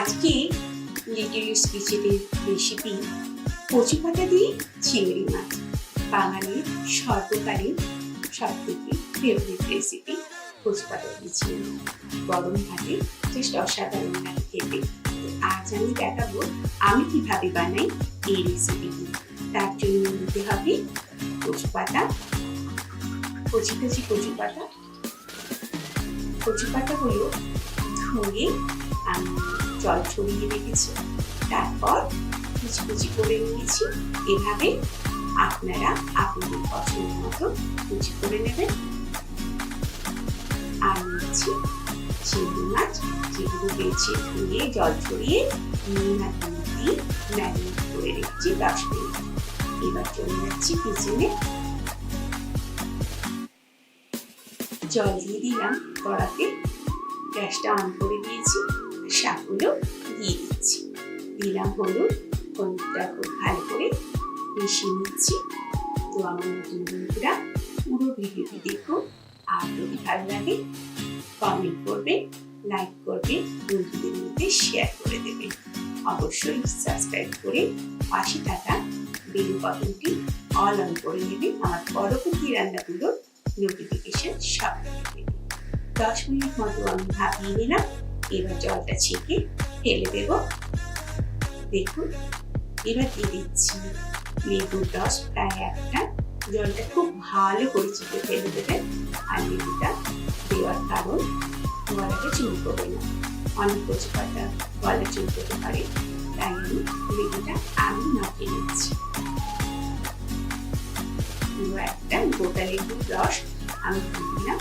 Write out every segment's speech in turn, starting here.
আজকে লিটল কিচেনের রেসিপি কচু পাতা দিয়ে চিংড়ি মাছ। বাঙালির সর্বকালীন সব থেকে ফেভারিট রেসিপি কচু পাতা দিয়ে চিংড়ি। গরম ভাতে জাস্ট অসাধারণ লাগে খেতে। আজ আমি দেখাবো আমি কীভাবে বানাই এই রেসিপিটি তার জন্য নিতে হবে কচু পাতা কচি কচি কচু পাতা কচু পাতা হলো ধুয়ে আমি জল ছড়িয়ে রেখেছি। তারপর কুচি কুচি করে নিয়েছি। এভাবে আপনারা আপনাদের পছন্দ মতো কুচি করে নেবেন। আর নিচ্ছি চিংড়ি মাছ। যেগুলো বেছে ধুয়ে, জল ছড়িয়ে নুন আর দিয়ে ম্যারিনেট করে রেখেছি দশ মিনিট। এবার চলে যাচ্ছি কিচেনে জল দিয়ে দিলাম কড়াতে। গ্যাসটা অন করে দিয়েছি। শাকগুলো দিয়ে দিচ্ছি। দিলাম হলুদ, হলুদটা খুব ভালো করে মিশিয়ে নিচ্ছি। তো আমার নতুন বন্ধুরা পুরো ভিডিওটি দেখুন আর যদি ভালো লাগে কমেন্ট করবে লাইক করবে, বন্ধুদের মধ্যে শেয়ার করে দেবে। অবশ্যই সাবস্ক্রাইব করে পাশে থাকা বেল বাটনটি অল অন করে নেবে। আমার পরবর্তী রান্নাগুলোর নোটিফিকেশন সব দেবে দশ মিনিট মতো আমি ভাপিয়ে নিলাম। এবার জলটা ছেঁকে ফেলে দেব। দেখুন, এবার দিয়ে দিচ্ছি লেবুর রস, প্রায় একটা। জলটা খুব ভালো করে চেপে ফেলে দেবেন আর লেবুটা দেওয়ার কারণ গলাটা চুলকবে না। অনেক কচু পাতা গলা চুলকতে পারে। তাই আমি লেবুটা আমি মাখিয়ে নিচ্ছি। একটা গোটা লেবুর রস আমি দিলাম।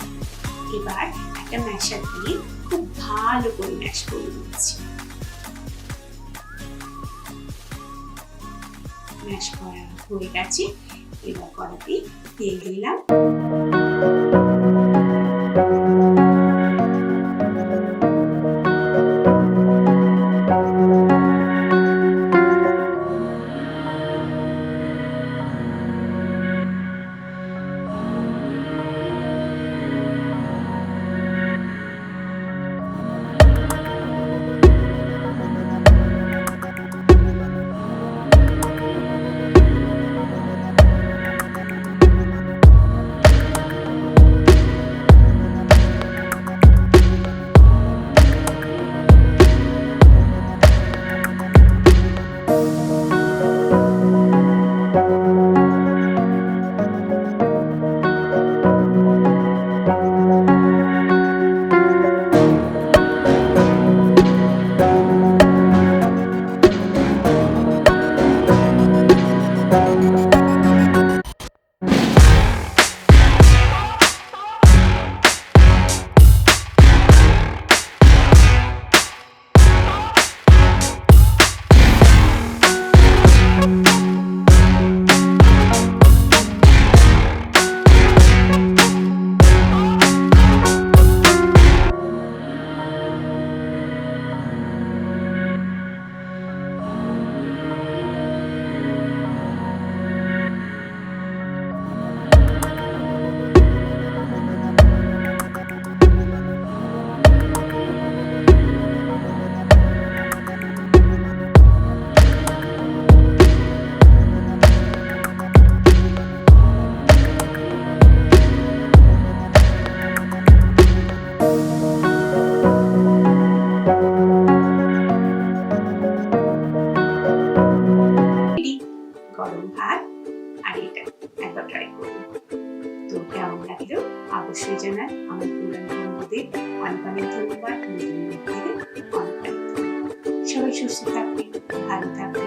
এবার একটা ম্যাশার দিয়ে খুব ভালো করে ম্যাশ করে দিচ্ছি ম্যাশ করা হয়ে গেছে। এবার কড়াতে তেল দিলাম। জানান আমার নতুন বন্ধুদের অনেক অনেক ধন্যবাদ। সবাই সুস্থ থাকবেন ভালো থাকবেন